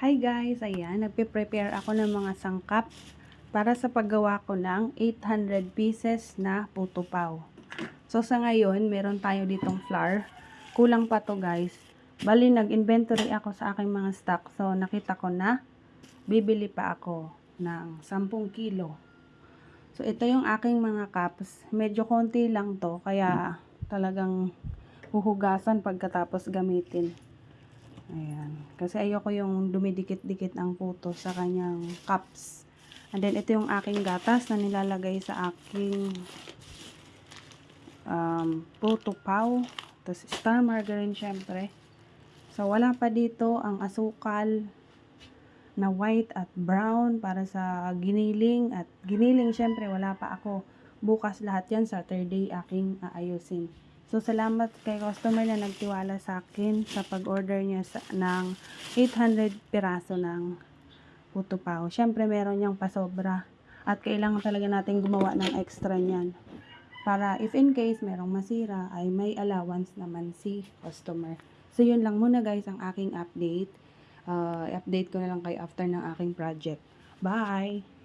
Hi guys, ayan, nagpe-prepare ako ng mga sangkap para sa paggawa ko ng 800 pieces na puto pao. So sa ngayon, meron tayo ditong flour. Kulang pa to guys. Bali, nag-inventory ako sa aking mga stock. So nakita ko na bibili pa ako ng 10 kilo. So ito yung aking mga cups. Medyo konti lang to, kaya talagang huhugasan pagkatapos gamitin. Ayan. Kasi ayoko yung dumidikit-dikit ang puto sa kanyang cups. And then, ito yung aking gatas na nilalagay sa aking um, puto pao. Tapos, star margarine, syempre. So, wala pa dito ang asukal na white at brown para sa giniling. At giniling, syempre, wala pa ako. Bukas lahat yan, Saturday, aking aayusin. So, salamat kay customer na nagtiwala sa akin sa pag-order niya sa, ng 800 piraso ng puto pao. Siyempre, meron niyang pasobra. At kailangan talaga natin gumawa ng extra niyan. Para if in case merong masira, ay may allowance naman si customer. So, yun lang muna guys ang aking update. Uh, update ko na lang kayo after ng aking project. Bye!